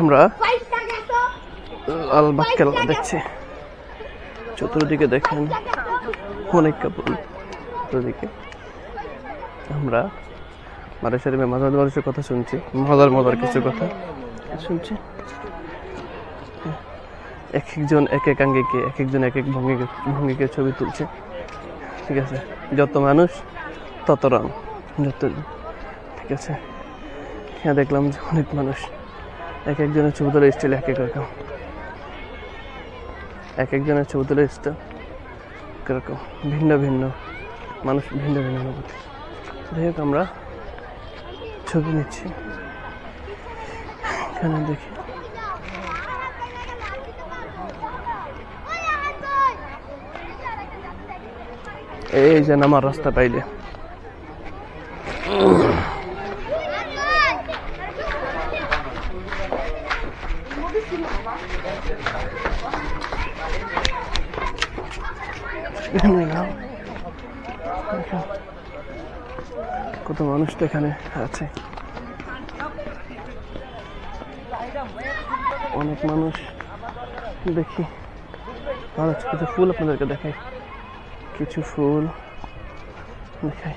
আমরা লালবাগ কেল্লা দেখছি। চতুর্দিকে দেখেন অনেক কাপড়। চতুর্দিকে। আমরা সাথে মাঝে মানুষের কথা শুনছি। মজার মজার কিছু কথা শুনছি। এক একজন এক এক আঙ্গিকে এক একজন এক এক ভঙ্গিকে ভঙ্গিকে ছবি তুলছে। ঠিক আছে? যত মানুষ তত রং। যত ঠিক আছে? হ্যাঁ দেখলাম যে অনেক মানুষ। এক একজনের ছবি তোলার স্টাইল এক এক রকম। এক একজনের ছবি তোলার স্টাইল এক রকম। ভিন্ন ভিন্ন। মানুষ ভিন্ন ভিন্ন অনুভূতি। যাই হোক, আমরা ছবি নিচ্ছি। এখানে দেখি। এই যে আমার রাস্তা পাইলে। কত মানুষ তো এখানে আছে। অনেক মানুষ। দেখি। আছে কিছু ফুল আপনাদেরকে দেখাই। কিছু ফুল দেখাই।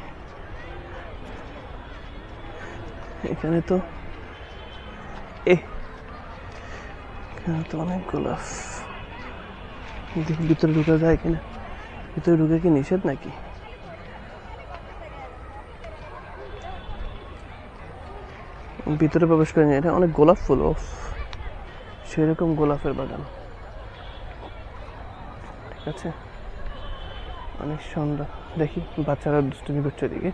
এখানে তো এ এখানে তো অনেক গোলাপ দেখি ভিতরে ঢুকা যায় কিনা? ভিতরে ঢুকে কি নিষেধ নাকি? ভিতরে প্রবেশ করে এটা অনেক গোলাপ ফুল ও সেরকম গোলাপের বাগান। ঠিক আছে? অনেক সুন্দর। দেখি, বাচ্চারা দুষ্টুমি করছে এদিকে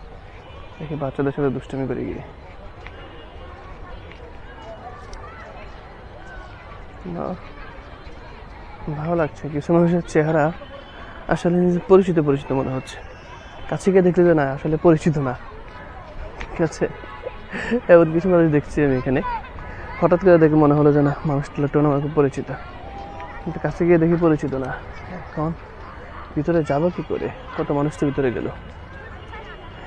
দেখি বাচ্চাদের সাথে দুষ্টুমি করে গিয়ে। ভালো লাগছে, কিছু মানুষের চেহারা আসলে নিজে পরিচিত পরিচিত মনে হচ্ছে। কাছে গিয়ে দেখলে যে না, আসলে পরিচিত না। ঠিক আছে? এমন কিছু মানুষ দেখছি আমি এখানে। হঠাৎ করে দেখে মনে হলো যে না, মানুষটা একটু আমার খুব পরিচিত। কিন্তু কাছে গিয়ে দেখি পরিচিত না। এখন ভিতরে যাব কি করে? কত মানুষ তো ভিতরে গেল।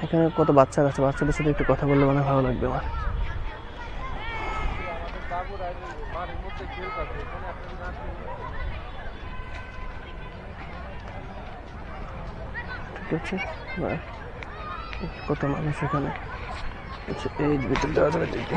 এখানে কত বাচ্চা আছে, বাচ্চাদের সাথে একটু কথা বললে মানে ভালো লাগবে আমার। কত মানুষ এখানে? আচ্ছা এই ভিতরে যাওয়া যাবে দেখি।